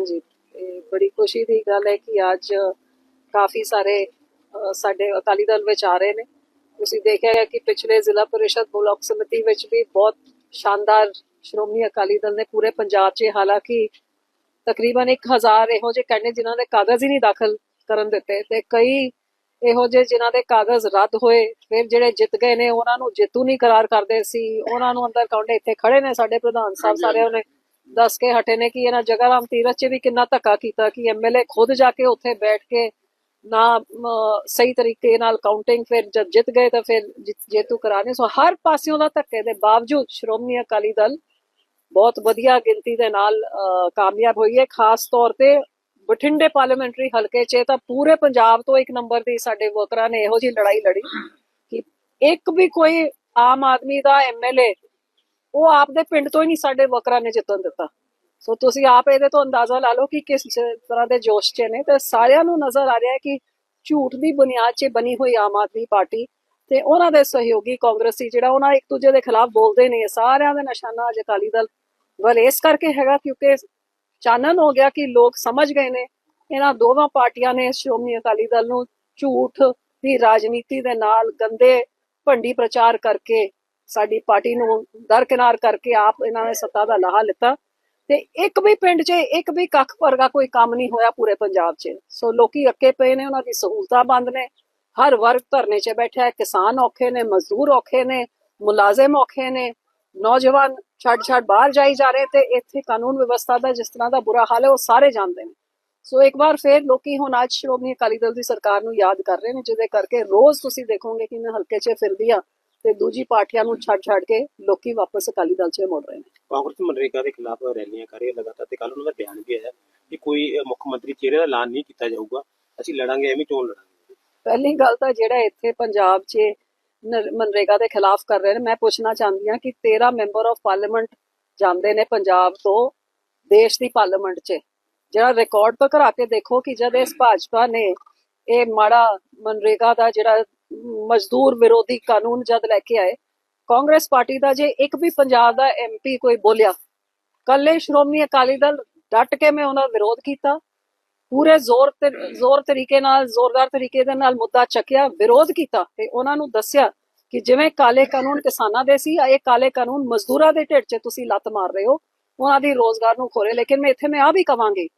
ਹਾਂਜੀ। ਇਹ ਬੜੀ ਖੁਸ਼ੀ ਦੀ ਗੱਲ ਹੈ ਕਿ ਅੱਜ ਕਾਫੀ ਸਾਰੇ ਸਾਡੇ ਅਕਾਲੀ ਦਲ ਵਿੱਚ ਆ ਰਹੇ ਨੇ। ਤੁਸੀਂ ਦੇਖਿਆ ਕਿ ਪਿਛਲੇ ਜ਼ਿਲ੍ਹਾ ਪਰਿਸ਼ਦ ਬਲਾਕ ਸਮਿਤੀ ਵਿੱਚ ਵੀ ਬਹੁਤ ਸ਼ਾਨਦਾਰ ਸ਼੍ਰੋਮਣੀ ਅਕਾਲੀ ਦਲ ਨੇ ਪੂਰੇ ਪੰਜਾਬ 'ਚ ਹਾਲਾਂਕਿ ਤਕਰੀਬਨ 1000 ਇਹੋ ਜਿਹੇ ਕੈਂਡੀਡੇਟ ਜਿਨ੍ਹਾਂ ਦੇ ਕਾਗਜ਼ ਹੀ ਨਹੀਂ ਦਾਖਲ ਕਰਨ ਦਿੱਤੇ ਤੇ ਕਈ ਇਹੋ ਜਿਹੇ ਜਿਨ੍ਹਾਂ ਦੇ ਕਾਗਜ਼ ਰੱਦ ਹੋਏ ਫਿਰ ਜਿਹੜੇ ਜਿੱਤ ਗਏ ਨੇ ਉਹਨਾਂ ਨੂੰ ਜੇਤੂ ਨਹੀਂ ਕਰਾਰ ਕਰਦੇ ਸੀ। ਉਹਨਾਂ ਨੂੰ ਅੰਦਰ ਕਾਉਂਦੇ ਇੱਥੇ ਖੜੇ ਨੇ ਸਾਡੇ ਪ੍ਰਧਾਨ ਸਾਹਿਬ ਸਾਰਿਆਂ ਨੇ। ਦੱਸ ਕੇ ਹਟੇ ਨੇ ਕਿ ਇਹਨਾਂ ਜਗਰਾਮ ਤੀਰਥ 'ਚ ਵੀ ਕਿੰਨਾ ਧੱਕਾ ਕੀਤਾ, ਕਿ ਐਮਐਲਏ ਖੁਦ ਜਾ ਕੇ ਉੱਥੇ ਬੈਠ ਕੇ ਨਾ ਸਹੀ ਤਰੀਕੇ ਨਾਲ ਕਾਊਂਟਿੰਗ ਫਿਰ ਜਦ ਜਿੱਤ ਗਏ ਤਾਂ ਫਿਰ ਜੇਤੂ ਕਰਾਣੇ ਸੋ ਹਰ ਪਾਸਿਓਂ ਦਾ ਧੱਕੇ ਦੇ ਬਾਵਜੂਦ ਸ਼੍ਰੋਮਣੀ ਅਕਾਲੀ ਦਲ ਬਹੁਤ ਵਧੀਆ ਗਿਣਤੀ ਦੇ ਨਾਲ ਕਾਮਯਾਬ ਹੋਈ ਹੈ। ਖਾਸ ਤੌਰ ਤੇ ਬਠਿੰਡੇ ਪਾਰਲੀਮੈਂਟਰੀ ਹਲਕੇ 'ਚ ਤਾਂ ਪੂਰੇ ਪੰਜਾਬ ਤੋਂ ਇੱਕ ਨੰਬਰ ਦੀ ਸਾਡੇ ਵਰਕਰਾਂ ਨੇ ਇਹੋ ਜਿਹੀ ਲੜਾਈ ਲੜੀ ਕਿ ਇੱਕ ਵੀ ਕੋਈ ਆਮ ਆਦਮੀ ਦਾ ਐਮਐਲਏ ਉਹ ਆਪਦੇ ਪਿੰਡ ਤੋਂ ਹੀ ਨਹੀਂ ਸਾਡੇ ਵਰਕਰਾਂ ਨੇ ਜਿੱਤਣ ਦਿੱਤਾ। ਸੋ ਤੁਸੀਂ ਆਪ ਇਹਦੇ ਤੋਂ ਅੰਦਾਜ਼ਾ ਲਾ ਲਓ ਕਿ ਕਿਸ ਤਰ੍ਹਾਂ ਦੇ ਜੋਸ਼ 'ਚ ਨੇ ਤੇ ਸਾਰਿਆਂ ਨੂੰ ਨਜ਼ਰ ਆ ਰਿਹਾ ਹੈ ਕਿ ਝੂਠ ਦੀ ਬੁਨਿਆਦ 'ਚ ਬਣੀ ਹੋਈ ਆਮ ਆਦਮੀ ਪਾਰਟੀ ਤੇ ਉਹਨਾਂ ਦੇ ਸਹਿਯੋਗੀ ਕਾਂਗਰਸੀ ਜਿਹੜਾ ਉਹਨਾਂ ਇੱਕ ਦੂਜੇ ਦੇ ਖਿਲਾਫ ਬੋਲਦੇ ਨੇ। ਸਾਰਿਆਂ ਦਾ ਨਿਸ਼ਾਨਾ ਅੱਜ ਅਕਾਲੀ ਦਲ ਵੱਲ ਇਸ ਕਰਕੇ ਹੈਗਾ ਕਿਉਂਕਿ ਚਾਨਣ ਹੋ ਗਿਆ ਕਿ ਲੋਕ ਸਮਝ ਗਏ ਨੇ। ਇਹਨਾਂ ਦੋਵਾਂ ਪਾਰਟੀਆਂ ਨੇ ਸ਼੍ਰੋਮਣੀ ਅਕਾਲੀ ਦਲ ਨੂੰ ਝੂਠ ਦੀ ਰਾਜਨੀਤੀ ਦੇ ਨਾਲ ਗੰਦੇ ਭੰਡੀ ਪ੍ਰਚਾਰ ਕਰਕੇ ਸਾਡੀ ਪਾਰਟੀ ਨੂੰ ਦਰਕਿਨਾਰ ਕਰਕੇ ਆਪ ਇਹਨਾਂ ਨੇ ਸੱਤਾ ਦਾ ਲਾਹਾ ਲਿੱਤਾ। ਤੇ ਇੱਕ ਵੀ ਪਿੰਡ 'ਚ, ਇੱਕ ਵੀ ਕੱਖ ਵਰਗਾ ਕੋਈ ਕੰਮ ਨਹੀਂ ਹੋਇਆ ਪੂਰੇ ਪੰਜਾਬ 'ਚ। ਸੋ ਲੋਕੀ ਅੱਕੇ ਪਏ ਨੇ, ਉਹਨਾਂ ਦੀ ਸਹੂਲਤਾਂ ਬੰਦ ਨੇ। ਹਰ ਵਰਗ ਧਰਨੇ 'ਚ ਬੈਠਾ ਹੈ। ਕਿਸਾਨ ਔਖੇ ਨੇ, ਮਜ਼ਦੂਰ ਔਖੇ ਨੇ, ਮੁਲਾਜ਼ਮ ਔਖੇ ਨੇ। ਨੌਜਵਾਨ ਛੱਡ ਛੱਡ ਬਾਹਰ ਜਾਈ ਜਾ ਰਹੇ ਤੇ ਇੱਥੇ ਕਾਨੂੰਨ ਵਿਵਸਥਾ ਦਾ ਜਿਸ ਤਰ੍ਹਾਂ ਦਾ ਬੁਰਾ ਹਾਲ ਹੈ, ਉਹ ਸਾਰੇ ਜਾਣਦੇ ਨੇ। ਸੋ ਇੱਕ ਵਾਰ ਫੇਰ ਲੋਕੀ ਹੁਣ ਅੱਜ ਸ਼੍ਰੋਮਣੀ ਅਕਾਲੀ ਦਲ ਦੀ ਸਰਕਾਰ ਨੂੰ ਯਾਦ ਕਰ ਰਹੇ ਨੇ, ਜਿਹਦੇ ਕਰਕੇ ਰੋਜ਼ ਤੁਸੀਂ ਦੇਖੋਗੇ ਕਿ ਮੈਂ ਹਲਕੇ 'ਚ ਫਿਰਦੀ ਆ ਤੇ ਦੂਜੀ ਪਾਰਟੀਆਂ ਨੂੰ ਛੱਡ ਛੱਡ ਕੇ ਲੋਕੀ ਵਾਪਸ ਅਕਾਲੀ ਦਲ 'ਚ ਮੁੜ ਰਹੇ ਨੇ। ਕਾਂਗਰਸ ਮਨਰੇਗਾ ਦੇ ਖਿਲਾਫ ਰੈਲੀਆਂ ਕਰ ਰਹੀ ਹੈ ਲਗਾਤਾਰ ਤੇ ਕੱਲ ਉਹਨਾਂ ਦਾ ਬਿਆਨ ਵੀ ਆਇਆ ਕਿ ਕੋਈ ਮੁੱਖ ਮੰਤਰੀ ਚਿਹਰੇ ਦਾ ਐਲਾਨ ਨਹੀਂ ਕੀਤਾ ਜਾਊਗਾ। ਅਸੀਂ ਲੜਾਂਗੇ ਐਵੇਂ ਚੋਣ ਲੜਾਂਗੇ। ਪਹਿਲੀ ਗੱਲ ਤਾਂ ਜਿਹੜਾ ਇੱਥੇ ਪੰਜਾਬ 'ਚ ਨਰ- ਮਨਰੇਗਾ ਦੇ ਖਿਲਾਫ ਕਰ ਰਹੇ ਨੇ ਮੈਂ ਪੁੱਛਣਾ ਚਾਹੁੰਦੀ ਹਾਂ ਕਿ 13 ਮੈਂਬਰ ਆਫ ਪਾਰਲੀਮੈਂਟ ਜਾਂਦੇ ਨੇ ਪੰਜਾਬ ਤੋਂ ਦੇਸ਼ ਦੀ ਪਾਰਲੀਮੈਂਟ 'ਚ। ਜਿਹੜਾ ਰਿਕਾਰਡ ਤੋਂ ਕਰਾ ਕੇ ਦੇਖੋ ਕਿ ਜਦ ਇਸ ਭਾਜਪਾ ਨੇ ਇਹ ਮਾੜਾ ਮਨਰੇਗਾ ਦਾ ਜਿਹੜਾ ਮਜ਼ਦੂਰ ਵਿਰੋਧੀ ਕਾਨੂੰਨ ਜਦ ਲੈ ਕੇ ਆਏ, ਕਾਂਗਰਸ ਪਾਰਟੀ ਦਾ ਜੇ ਇੱਕ ਵੀ ਪੰਜਾਬ ਦਾ ਐਮਪੀ ਕੋਈ ਬੋਲਿਆ ਕੱਲੇ ਸ਼੍ਰੋਮਣੀ ਅਕਾਲੀ ਦਲ ਡਟ ਕੇ ਮੈਂ ਉਹਨਾਂ ਦਾ ਵਿਰੋਧ ਕੀਤਾ, ਪੂਰੇ ਜ਼ੋਰ ਤੇ, ਜ਼ੋਰ ਤਰੀਕੇ ਨਾਲ, ਜ਼ੋਰਦਾਰ ਤਰੀਕੇ ਦੇ ਨਾਲ ਮੁੱਦਾ ਚੱਕਿਆ, ਵਿਰੋਧ ਕੀਤਾ ਤੇ ਉਹਨਾਂ ਨੂੰ ਦੱਸਿਆ ਕਿ ਜਿਵੇਂ ਕਾਲੇ ਕਾਨੂੰਨ ਕਿਸਾਨਾਂ ਦੇ ਸੀ, ਇਹ ਕਾਲੇ ਕਾਨੂੰਨ ਮਜ਼ਦੂਰਾਂ ਦੇ ਢਿੱਡ 'ਚ ਤੁਸੀਂ ਲੱਤ ਮਾਰ ਰਹੇ ਹੋ, ਉਹਨਾਂ ਦੀ ਰੋਜ਼ਗਾਰ ਨੂੰ ਖੋਰੇ, ਲੇਕਿਨ ਮੈਂ ਇੱਥੇ, ਮੈਂ ਆ ਵੀ ਕਵਾਂਗੀ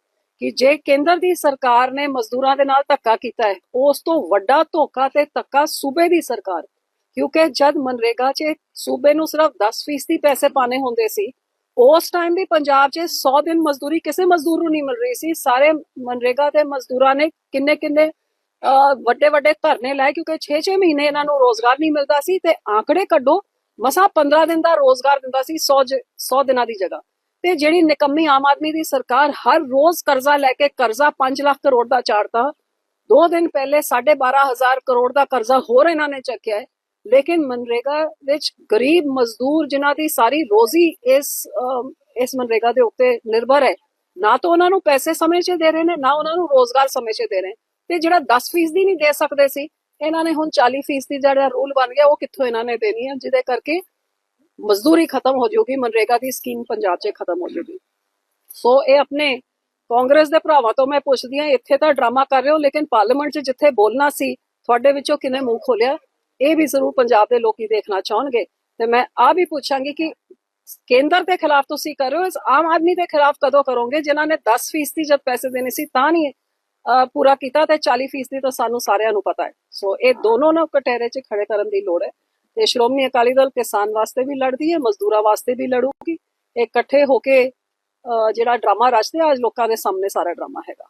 ਕਿ ਜੇ ਕੇਂਦਰ ਦੀ ਸਰਕਾਰ ਨੇ ਮਜ਼ਦੂਰਾਂ ਦੇ ਨਾਲ ਧੱਕਾ ਕੀਤਾ ਹੈ, ਉਸ ਤੋਂ ਵੱਡਾ ਧੋਖਾ ਤੇ ਧੱਕਾ ਸੂਬੇ ਦੀ ਸਰਕਾਰ। ਕਿਉਂਕਿ ਜਦ ਮਨਰੇਗਾ 'ਚ ਸੂਬੇ ਨੂੰ ਸਿਰਫ 10% ਦੀ ਪੈਸੇ ਪਾਣੇ ਹੁੰਦੇ ਸੀ, ਉਸ ਟਾਈਮ ਵੀ ਪੰਜਾਬ 'ਚ 100 ਦਿਨ ਮਜ਼ਦੂਰੀ ਕਿਸੇ ਮਜ਼ਦੂਰ ਨੂੰ ਨਹੀਂ ਮਿਲ ਰਹੀ ਸੀ। ਸਾਰੇ ਮਨਰੇਗਾ ਦੇ ਮਜ਼ਦੂਰਾਂ ਨੇ ਕਿੰਨੇ ਕਿੰਨੇ ਵੱਡੇ ਵੱਡੇ ਧਰਨੇ ਲਾਏ ਕਿਉਂਕਿ 6-6 ਮਹੀਨੇ ਇਹਨਾਂ ਨੂੰ ਰੋਜ਼ਗਾਰ ਨਹੀਂ ਮਿਲਦਾ ਸੀ ਤੇ ਆંકੜੇ ਕੱਢੋ, ਮਸਾ 15 ਦਿਨ ਦਾ ਰੋਜ਼ਗਾਰ ਦਿੰਦਾ ਸੀ 100 100 ਦਿਨਾਂ ਦੀ ਜਗ੍ਹਾ। ਤੇ ਜਿਹੜੀ ਨਿਕੰਮੀ ਆਮ ਆਦਮੀ ਦੀ ਸਰਕਾਰ ਹਰ ਰੋਜ਼ ਕਰਜ਼ਾ ਲੈ ਕੇ ਕਰਜ਼ਾ 5 ਲੱਖ ਕਰੋੜ ਦਾ ਚਾੜਤਾ ਦੋ ਦਿਨ ਪਹਿਲੇ 12500 ਕਰੋੜ ਦਾ ਕਰਜ਼ਾ ਹੋਰ ਇਹਨਾਂ ਨੇ ਚੱਕਿਆ ਹੈ। ਲੇਕਿਨ ਮਨਰੇਗਾ ਵਿੱਚ ਗਰੀਬ ਮਜ਼ਦੂਰ ਜਿਨ੍ਹਾਂ ਦੀ ਸਾਰੀ ਰੋਜ਼ੀ ਇਸ ਇਸ ਮਨਰੇਗਾ ਦੇ ਉੱਤੇ ਨਿਰਭਰ ਹੈ, ਨਾ ਤਾਂ ਉਹਨਾਂ ਨੂੰ ਪੈਸੇ ਸਮੇਂ 'ਚ ਦੇ ਰਹੇ ਨੇ, ਨਾ ਉਹਨਾਂ ਨੂੰ ਰੋਜ਼ਗਾਰ ਸਮੇਂ 'ਚ ਦੇ ਰਹੇ ਤੇ ਜਿਹੜਾ 10% ਦੀ ਨਹੀਂ ਦੇ ਸਕਦੇ ਸੀ, ਇਹਨਾਂ ਨੇ ਹੁਣ 40% ਦੀ ਜਿਹੜਾ ਰੂਲ ਬਣ ਗਿਆ, ਉਹ ਕਿੱਥੋਂ ਇਹਨਾਂ ਨੇ ਦੇਣੀ ਹੈ? ਜਿਹਦੇ ਕਰਕੇ ਮਜ਼ਦੂਰੀ ਖਤਮ ਹੋ ਜਾਊਗੀ ਮਨਰੇਗਾ ਦੀ ਸਕੀਮ ਪੰਜਾਬ 'ਚ ਖਤਮ ਹੋ ਜਾਊਗੀ ਸੋ ਇਹ ਆਪਣੇ ਕਾਂਗਰਸ ਦੇ ਭਰਾਵਾਂ ਤੋਂ ਮੈਂ ਪੁੱਛਦੀ ਹਾਂ ਇੱਥੇ ਤਾਂ ਡਰਾਮਾ ਕਰ ਰਹੇ ਹੋ ਲੇਕਿਨ ਪਾਰਲੀਮੈਂਟ 'ਚ ਜਿੱਥੇ ਬੋਲਣਾ ਸੀ ਤੁਹਾਡੇ ਵਿੱਚੋਂ ਕਿਨੇ ਮੂੰਹ ਖੋਲਿਆ ਇਹ ਵੀ ਜ਼ਰੂਰ ਪੰਜਾਬ ਦੇ ਲੋਕੀ ਦੇਖਣਾ ਚਾਹਣਗੇ ਤੇ ਮੈਂ ਆ ਵੀ ਪੁੱਛਾਂਗੀ ਕਿ ਕੇਂਦਰ ਦੇ ਖਿਲਾਫ ਤੁਸੀਂ ਕਰ ਰਹੇ ਹੋ ਇਸ ਆਮ ਆਦਮੀ ਦੇ ਖਿਲਾਫ ਕਦੋਂ ਕਰੋਗੇ ਜਿਨ੍ਹਾਂ ਨੇ 10% ਜਦ ਪੈਸੇ ਦੇਣੇ ਸੀ ਤਾਂ ਨਹੀਂ ਪੂਰਾ ਕੀਤਾ ਤੇ 40% ਤਾਂ ਸਾਨੂੰ ਸਾਰਿਆਂ ਨੂੰ ਪਤਾ ਹੈ ਸੋ ਇਹ ਦੋਨੋਂ ਨੂੰ ਕਟਹਿਰੇ 'ਚ ਖੜੇ ਕਰਨ ਦੀ ਲੋੜ ਹੈ ਤੇ ਸ਼੍ਰੋਮਣੀ ਅਕਾਲੀ ਦਲ ਕਿਸਾਨ ਵਾਸਤੇ ਵੀ ਲੜਦੀ ਹੈ ਮਜ਼ਦੂਰਾਂ ਵਾਸਤੇ ਵੀ ਲੜੂਗੀ। ਇਹ ਇਕੱਠੇ ਹੋ ਕੇ ਅਹ, ਜਿਹੜਾ ਡਰਾਮਾ ਰਚਦੇ ਆ ਅੱਜ ਲੋਕਾਂ ਦੇ ਸਾਹਮਣੇ ਸਾਰਾ ਡਰਾਮਾ ਹੈਗਾ।